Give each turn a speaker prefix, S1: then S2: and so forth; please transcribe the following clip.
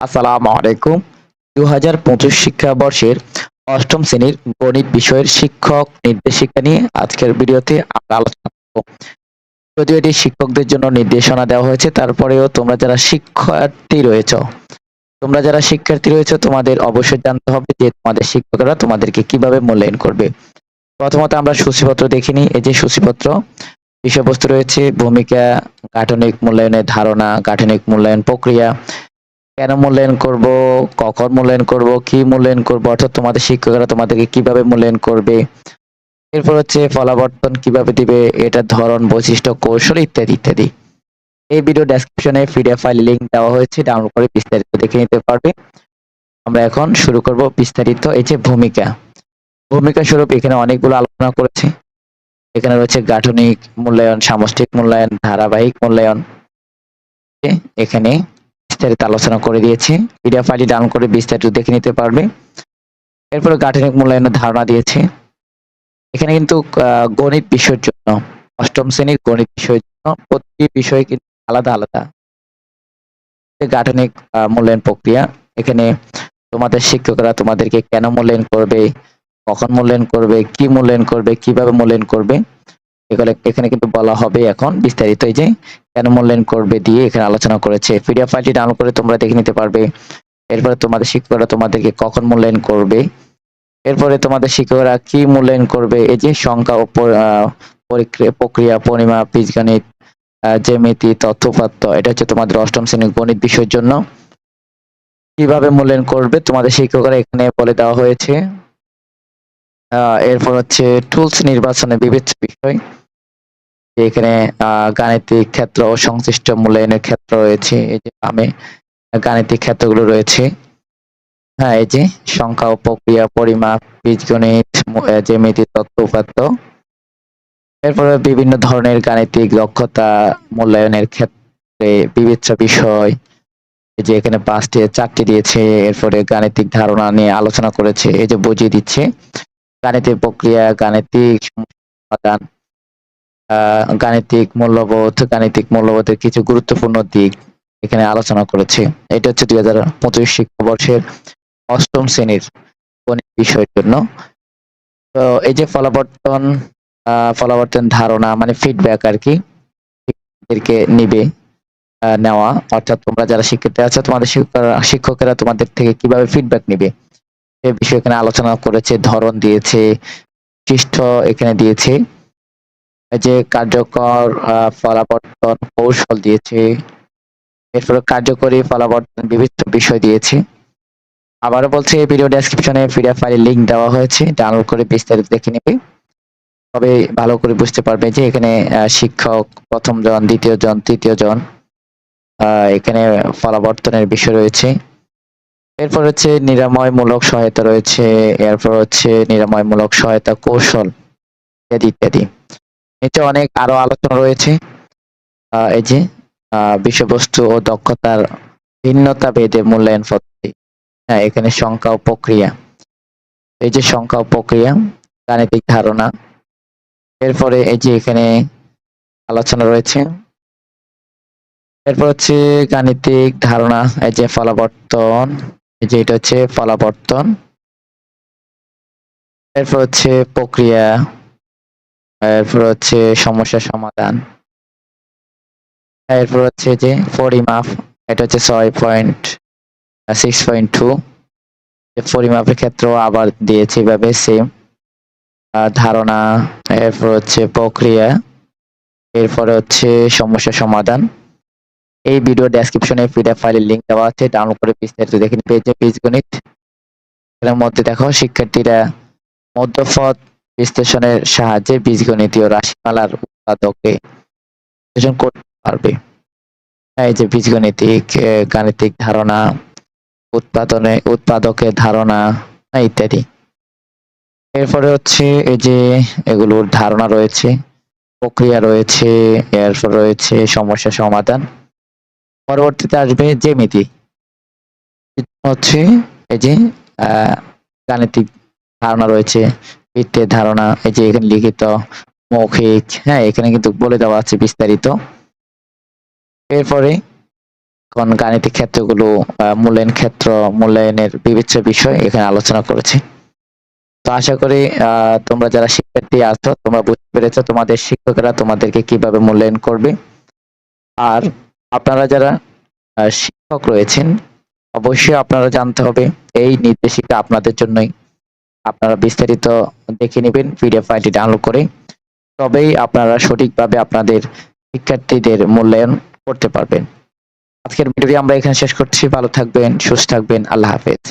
S1: আসসালামু আলাইকুম। দু হাজার পঁচিশ শিক্ষাবর্ষের অষ্টম শ্রেণির গণিত বিষয়ের শিক্ষক, নির্দেশিকা নিয়ে আজকের ভিডিওতে আমরা আলোচনা করব। যদিও এটি শিক্ষকদের জন্য নির্দেশনা দেওয়া হয়েছে, তারপরেও তোমরা যারা শিক্ষার্থী রয়েছ, তোমরা যারা শিক্ষার্থী রয়েছে, তোমাদের অবশ্যই জানতে হবে যে তোমাদের শিক্ষকরা তোমাদেরকে কীভাবে মূল্যায়ন করবে। প্রথমত আমরা সূচিপত্র দেখিনি এই যে সূচিপত্র, বিষয়বস্তু রয়েছে, ভূমিকা, গাঠনিক মূল্যায়নের ধারণা, গাঠনিক মূল্যায়ন প্রক্রিয়া কেন মূল্যায়ন করব, কখন মূল্যায়ন করব, কি মূল্যায়ন করব, অর্থাৎ তোমাদের শিক্ষকরা তোমাদেরকে কীভাবে মূল্যায়ন করবে, এরপর হচ্ছে ফলাবর্তন কীভাবে দিবে এটার ধরন, বৈশিষ্ট্য, কৌশল ইত্যাদি ইত্যাদি। এই ভিডিও ডেসক্রিপশনে পিডিএফ ফাইল লিংক দেওয়া হয়েছে ডাউনলোড করে বিস্তারিত দেখে নিতে পারবে। আমরা এখন শুরু করব বিস্তারিত, এই যে ভূমিকা। ভূমিকা স্বরূপ এখানে অনেকগুলো আলোচনা করেছে। এখানে রয়েছে গাঠনিক মূল্যায়ন, সামষ্টিক মূল্যায়ন, ধারাবাহিক মূল্যায়ন। এখানে বিস্তারিত আলোচনা করে দিয়েছে। পিডিএফ ফাইলটি ডাউনলোড করে বিস্তারিত দেখে নিতে পারবে। এরপরে গাঠনিক মূল্যায়নের ধারণা দিয়েছে। এখানে কিন্তু গণিত বিষয়ের জন্য, অষ্টম শ্রেণির গণিত বিষয়ের জন্য প্রতিটি বিষয় কিন্তু আলাদা আলাদা। গাঠনিক মূল্যায়ন প্রক্রিয়া। এখানে তোমাদের শিক্ষকরা তোমাদেরকে কেন মূল্যায়ন করবে, কখন মূল্যায়ন করবে, কি মূল্যায়ন করবে, কীভাবে মূল্যায়ন করবে এগুলো এখানে কিন্তু বলা হবে এখন বিস্তারিত এই যে কেন মূল্যায়ন করবে দিয়ে এখানে আলোচনা করেছে। পিডিএফ ফাইলটি ডাউনলোড করে তোমরা দেখে নিতে পারবে। এরপরে তোমাদের শিক্ষকরা তোমাদেরকে কখন মূল্যায়ন করবে। এরপরে তোমাদের শিক্ষকরা কি মূল্যায়ন করবে। এই যে সংখ্যা ও পরিক্রিয়া- পরিমাপ, বীজগণিত জ্যামিতি তথ্যপাত্য এটা হচ্ছে তোমাদের অষ্টম শ্রেণির গণিত বিষয়ের জন্য। কীভাবে মূল্যায়ন করবে তোমাদের শিক্ষকরা এখানে বলে দেওয়া হয়েছে। এরপর হচ্ছে টুলস নির্বাচনে বিবেচ্য বিষয়। এখানে গাণিতিক ক্ষেত্র ও সংশ্লিষ্ট মূল্যায়নের ক্ষেত্র রয়েছে। এই যে বামে গাণিতিক ক্ষেত্রগুলো রয়েছে। হ্যাঁ এই যে সংখ্যা প্রক্রিয়া, পরিমাপ, বীজগণিত জ্যামিতি তত্ত্ব উপাত্ত। এরপরে বিভিন্ন ধরনের গাণিতিক দক্ষতা মূল্যায়নের ক্ষেত্রে বিবেচ্য বিষয়, এই যে এখানে পাঁচটি, চারটি দিয়েছে। এরপরে গাণিতিক ধারণা নিয়ে আলোচনা করেছে। এই যে বুঝিয়ে দিচ্ছে, গাণিতিক প্রক্রিয়া, গাণিতিক সমাধান গাণিতিক মূল্যবোধ, গাণিতিক মূল্যবোধের কিছু গুরুত্বপূর্ণ দিক এখানে আলোচনা করেছে। এটা হচ্ছে দুই হাজার পঁচিশ শিক্ষাবর্ষের অষ্টম শ্রেণির গণিত বিষয়ের জন্য। তো এই যে ফলাবর্তন ফলাবর্তন ধারণা মানে ফিডব্যাক আর কি এদেরকে নিবে নেওয়া, অর্থাৎ তোমরা যারা শিক্ষার্থী আছো, তোমাদের শিক্ষকরা তোমাদের থেকে কীভাবে ফিডব্যাক নিবে সে বিষয়ে এখানে আলোচনা করেছে, ধরন দিয়েছে পৃষ্ঠ এখানে দিয়েছে। যে কার্যকর ফলাবর্তন কৌশল দিয়েছে, এরপরে কার্যকরী ফলাবর্তন বিভিন্ন বিষয় দিয়েছে। আবারও বলছে, এই ভিডিও ডেসক্রিপশনে পিডিএফ ফাইলের লিংক দেওয়া হয়েছে ডাউনলোড করে বিস্তারিত দেখে নেবে। তবে ভালো করে বুঝতে পারবে যে এখানে শিক্ষক, প্রথম জন, দ্বিতীয় জন, তৃতীয় জন এখানে ফলাবর্তনের বিষয় রয়েছে। এরপর হচ্ছে নিরাময়মূলক সহায়তা রয়েছে, এরপর হচ্ছে নিরাময়মূলক সহায়তা কৌশল, ইত্যাদি ইত্যাদি। নিচে অনেক আরও আলোচনা রয়েছে। এই যে বিষয়বস্তু ও দক্ষতার ভিন্নতা ভেদে মূল্যায়ন পদ্ধতি। হ্যাঁ এখানে সংখ্যা ও প্রক্রিয়া। এই যে সংখ্যা ও প্রক্রিয়া, গাণিতিক ধারণা। এরপরে এই যে এখানে আলোচনা রয়েছে। এরপর হচ্ছে গাণিতিক ধারণা, এই যে ফলাবর্তন। এই যে এটা হচ্ছে ফলাবর্তন। এরপর হচ্ছে প্রক্রিয়া। এরপর হচ্ছে সমস্যা সমাধান। এরপর হচ্ছে যে পরিমাপ, এটা হচ্ছে ছয় পয়েন্ট সিক্স পয়েন্ট টু পরিমাপের ক্ষেত্রেও আবার দিয়েছে এভাবে সেম ধারণা, এরপর হচ্ছে প্রক্রিয়া, এরপরে হচ্ছে সমস্যা সমাধান। এই ভিডিও ডেসক্রিপশনে পিডিএফ ফাইলের লিংক দেওয়া আছে ডাউনলোড করে বিস্তারিত দেখে পেয়েছে বীজগণিত এর মধ্যে দেখো, শিক্ষার্থীরা মধ্যপথ বিশ্লেষণের সাহায্যে বীজগণিতীয় রাশিমালার উৎপাদকে বিশ্লেষণ করতে পারবে। এই যে বীজগণিতিক গাণিতিক ধারণা উৎপাদনে উৎপাদকের ধারণা হ্যাঁ, ইত্যাদি। এরপরে হচ্ছে এই যে এগুলোর ধারণা রয়েছে প্রক্রিয়া রয়েছে এরপর রয়েছে সমস্যা সমাধান। পরবর্তীতে আসবে জ্যামিতি। হচ্ছে এই যে গাণিতিক ধারণা রয়েছে বৃত্তের ধারণা, এই যে এখানে লিখিত মৌখিক হ্যাঁ এখানে কিন্তু বলে দেওয়া আছে বিস্তারিত। এরপরে এখন গাণিতিক ক্ষেত্রগুলো মূল্যায়ন ক্ষেত্র, মূল্যায়নের বিবেচ্য বিষয় এখানে আলোচনা করেছি। তো আশা করি তোমরা যারা শিক্ষার্থী আছো, তোমরা বুঝতে পেরেছ তোমাদের শিক্ষকেরা তোমাদেরকে কীভাবে মূল্যায়ন করবে। আর আপনারা যারা শিক্ষক রয়েছেন, অবশ্যই আপনারা জানতে হবে, এই নির্দেশিকা আপনাদের জন্যই। আপনারা বিস্তারিত দেখে নেবেন পিডিএফ ফাইলটি ডাউনলোড করে। তবেই আপনারা সঠিকভাবে আপনাদের শিক্ষার্থীদের মূল্যায়ন করতে পারবেন। আজকের ভিডিওটি আমরা এখানে শেষ করছি। ভালো থাকবেন, সুস্থ থাকবেন। আল্লাহ হাফেজ।